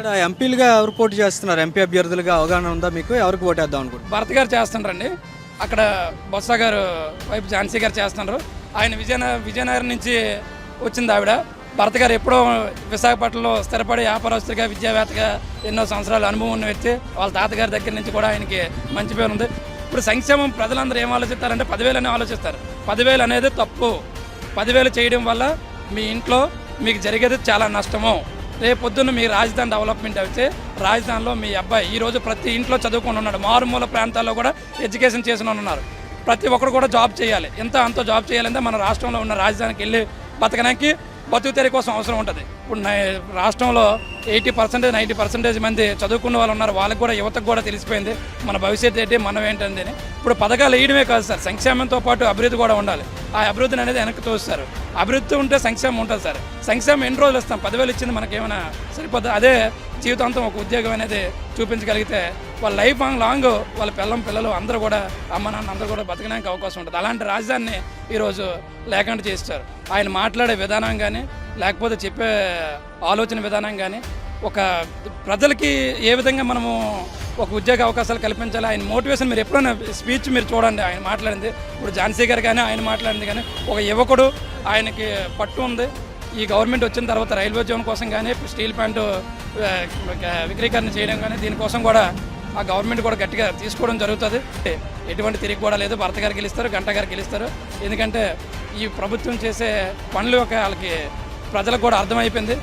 ఇక్కడ ఎంపీలుగా ఎవరు పోటీ చేస్తున్నారు? ఎంపీ అభ్యర్థులుగా అవగాహన ఉందా మీకు? ఎవరికి ఓటేద్దాం అనుకుంటున్నారు? భరత్ గారు చేస్తుండ్రండి. అక్కడ బొత్స గారు వైపు ఝాన్సీ గారు చేస్తున్నారు. ఆయన విజయన విజయనగరం నుంచి వచ్చింది ఆవిడ. భరత్ గారు ఎప్పుడో విశాఖపట్నంలో స్థిరపడి వ్యాపారస్తుడిగా విద్యావేత్తగా ఎన్నో సంవత్సరాలు అనుభవం ఉన్న వ్యక్తి. వాళ్ళ తాతగారి దగ్గర నుంచి కూడా ఆయనకి మంచి పేరు ఉంది. ఇప్పుడు సంక్షేమం ప్రజలందరూ ఏం ఆలోచిస్తారంటే పదివేలు అనే ఆలోచిస్తారు. పదివేలు అనేది తప్పు. పదివేలు చేయడం వల్ల మీ ఇంట్లో మీకు జరిగేది చాలా నష్టము. రేపు పొద్దున్న మీ రాజధాని డెవలప్మెంట్ అయితే రాజధానిలో మీ అబ్బాయి ఈ రోజు ప్రతి ఇంట్లో చదువుకొని ఉన్నాడు. మారుమూల ప్రాంతాల్లో కూడా ఎడ్యుకేషన్ చేసిన ఉన్నారు. ప్రతి ఒక్కరు కూడా జాబ్ చేయాలి. ఎంత అంత జాబ్ చేయాలంటే మన రాష్ట్రంలో ఉన్న రాజధానికి వెళ్ళి బతకడానికి బతుకు కోసం అవసరం ఉంటుంది. ఇప్పుడు రాష్ట్రంలో ఎయిటీ పర్సెంటేజ్ నైంటీ పర్సెంటేజ్ మంది చదువుకున్న వాళ్ళు ఉన్నారు. వాళ్ళకి కూడా యువతకు కూడా తెలిసిపోయింది. మన భవిష్యత్తు ఏంటి మనం ఏంటండి అని. ఇప్పుడు పథకాలు వేయడమే కాదు సార్. సంక్షేమంతో పాటు అభివృద్ధి కూడా ఉండాలి. ఆ అభివృద్ధిని అనేది వెనక్కి తోస్తారు. అభివృద్ధి ఉంటే సంక్షేమం ఉంటుంది సార్. సంక్షేమం ఎన్ని రోజులు ఇస్తాం? పదివేలు ఇచ్చింది మనకేమైనా సరిపోతుంది సరిపోద్ది? అదే జీవితాంతం ఒక ఉద్యోగం అనేది చూపించగలిగితే వాళ్ళ లైఫ్ లాంగ్ లాంగ్ వాళ్ళ పిల్లం పిల్లలు అందరూ కూడా అమ్మ నాన్న అందరూ కూడా బతకడానికి అవకాశం ఉంటుంది. అలాంటి రాజధానిని ఈరోజు లేకుండా చేస్తారు. ఆయన మాట్లాడే విధానం కానీ లేకపోతే చెప్పే ఆలోచన విధానం కానీ ఒక ప్రజలకి ఏ విధంగా మనము ఒక ఉద్యోగ అవకాశాలు కల్పించాలి ఆయన మోటివేషన్ మీరు ఎప్పుడైనా స్పీచ్ మీరు చూడండి ఆయన మాట్లాడింది. ఇప్పుడు ఝాన్సీ గారు కానీ ఆయన మాట్లాడింది కానీ ఒక యువకుడు ఆయనకి పట్టు ఉంది. ఈ గవర్నమెంట్ వచ్చిన తర్వాత రైల్వే జోన్ కోసం కానీ స్టీల్ ప్లాంట్ విక్రీకరణ చేయడం కానీ దీనికోసం కూడా ఆ గవర్నమెంట్ కూడా గట్టిగా తీసుకోవడం జరుగుతుంది. ఎటువంటి తిరిగి కూడా లేదు. భర్త గారికి గెలుస్తారు గంట గారికి గెలుస్తారు. ఎందుకంటే ఈ ప్రభుత్వం చేసే పనులు ఒక వాళ్ళకి ప్రజలకు కూడా అర్థమైపోయింది.